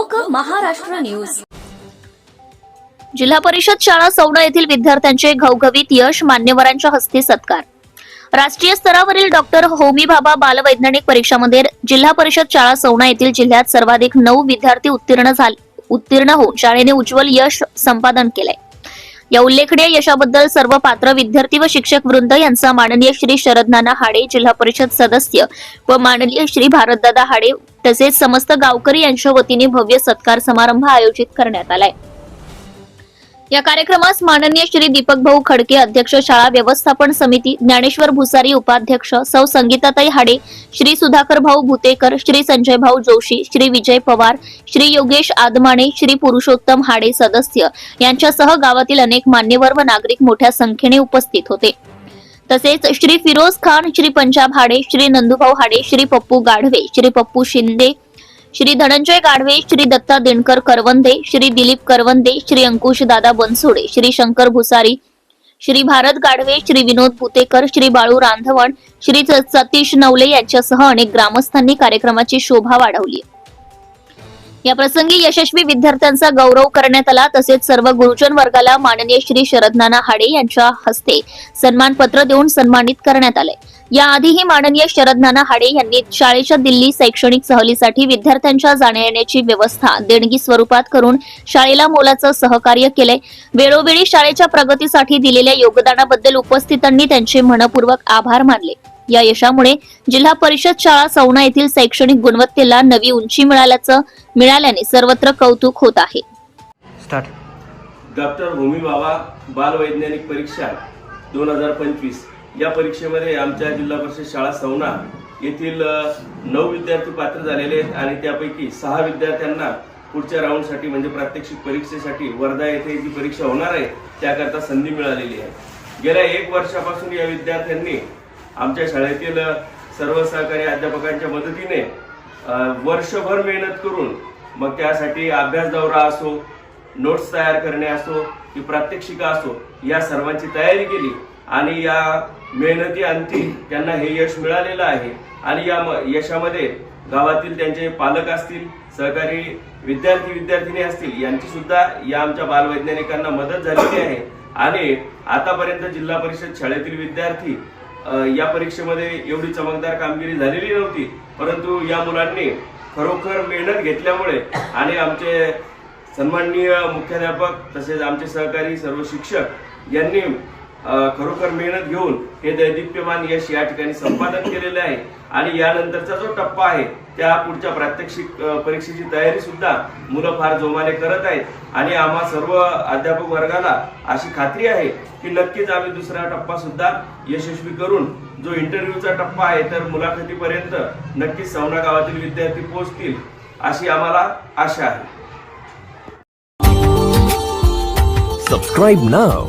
लोक महाराष्ट्र न्यूज. जिल्हा परिषद शाळा सौडा येथील विद्यार्थ्यांचे घवघवीत यश मान्यवरांच्या हस्ते सत्कार. राष्ट्रीय स्तरावरील डॉक्टर होमी भाभा बालवैज्ञानिक परीक्षामध्ये जिल्हा परिषद शाळा सौना येथील जिल्ह्यात सर्वाधिक नऊ विद्यार्थी उत्तीर्ण झाले उत्तीर्ण होऊन शाळेने उज्ज्वल यश संपादन केलंय. या उल्लेखनीय यशाबद्दल सर्व पात्र विद्यार्थी व शिक्षक वृंद यांचा माननीय श्री शरदनाना हाडे जिल्हा परिषद सदस्य व माननीय श्री भारतदादा हाडे तसेच समस्त गावकरी यांच्या वतीने भव्य सत्कार समारंभ आयोजित करण्यात आलाय. या कार्यक्रमास माननीय श्री दीपक भाऊ खडके अध्यक्ष शाळा व्यवस्थापन समिती ज्ञानेश्वर भुसारी उपाध्यक्ष सौ संगीताताई हाडे श्री सुधाकर भाऊ भुतेकर श्री संजय भाऊ जोशी श्री विजय पवार श्री योगेश आदमाणे श्री पुरुषोत्तम हाडे सदस्य यांच्यासह गावातील अनेक मान्यवर व नागरिक मोठ्या संख्येने उपस्थित होते. तसेच श्री फिरोज खान श्री पंजाब हाडे श्री नंदुभाऊ हाडे श्री पप्पू गाढवे श्री पप्पू शिंदे श्री धनंजय गाढवे श्री दत्ता दिनकर करवंदे श्री दिलीप करवंदे श्री अंकुश दादा बनसोडे श्री शंकर भुसारी श्री भारत गाढवे श्री विनोद पुतेकर श्री बाळू रांधवण श्री सतीश नवले यांच्यासह अनेक ग्रामस्थांनी कार्यक्रमाची शोभा वाढवली. या प्रसंगी यशस्वी विद्यार्थ्यांचा गौरव करण्यात आला. तसेच सर्व गुरुजन वर्गाला माननीय श्री शरदनाना हाडे यांच्या हस्ते सन्मानपत्र देऊन सन्मानित करण्यात आले. याआधीही माननीय शरदनाना हाडे यांनी शाळेच्या दिल्ली शैक्षणिक सहलीसाठी विद्यार्थ्यांच्या जाण्या येण्याची व्यवस्था देणगी स्वरूपात करून शाळेला मोलाचं सहकार्य केले वेळोवेळी शाळेच्या प्रगतीसाठी दिलेल्या योगदानाबद्दल उपस्थितांनी त्यांचे मनपूर्वक आभार मानले. या यशामुळे जिल्हा परिषद शाळा सौना येथील शैक्षणिक गुणवत्तेला नवी उंची मिळाल्याचं मिळाल्याने सर्वत्र कौतुक होत आहे. स्टार्ट. डॉक्टर होमी बाबा बालवैज्ञानिक परीक्षा दोन हजार पंचवीस. या परीक्षेमध्ये आमच्या जिल्हा परिषद शाळा सवना येथील नऊ विद्यार्थी पात्र झालेले आहेत आणि त्यापैकी सहा विद्यार्थ्यांना पुढच्या राऊंडसाठी म्हणजे प्रात्यक्षिक परीक्षेसाठी वर्धा येथे जी परीक्षा होणार आहे त्याकरता संधी मिळालेली आहे. गेल्या एक वर्षापासून या विद्यार्थ्यांनी आमच्या शाळेतील सर्व सहकारी अध्यापकांच्या मदतीने वर्षभर मेहनत करून मग त्यासाठी अभ्यास दौरा असो नोट्स तयार करणे असो की प्रात्यक्षिका असो या सर्वांची तयारी केली. आणि या मेहनती अंती त्यांना हे यश मिळालेलं आहे. आणि या यशामध्ये गावातील त्यांचे पालक असतील सहकारी विद्यार्थी विद्यार्थिनी असतील यांची सुद्धा या आमच्या बालवैज्ञानिकांना मदत झालेली आहे. आणि आतापर्यंत जिल्हा परिषद शाळेतील विद्यार्थी या परीक्षेमध्ये एवढी चमकदार कामगिरी झालेली नव्हती. परंतु या मुलांनी खरोखर मेहनत घेतल्यामुळे आणि आमचे सन्माननीय मुख्याध्यापक तसेच आमचे सहकारी सर्व शिक्षक यांनी खरोखर मेहनत घेऊन हे दैदिप्यमान यश या ठिकाणी संपादन केलेले आहे. आणि यानंतरचा जो टप्पा आहे त्या पुढच्या प्रात्यक्षिक परीक्षेची तयारी सुद्धा मुलं फार जोमाने करत आहेत. आणि आम्हा सर्व अध्यापक वर्गाला अशी खात्री आहे की नक्कीच आम्ही दुसरा टप्पा सुद्धा यशस्वी करून जो इंटरव्ह्यूचा टप्पा आहे तर मुलाखतीपर्यंत नक्कीच सवना गावातील विद्यार्थी पोहोचतील अशी आम्हाला आशा आहे. Subscribe now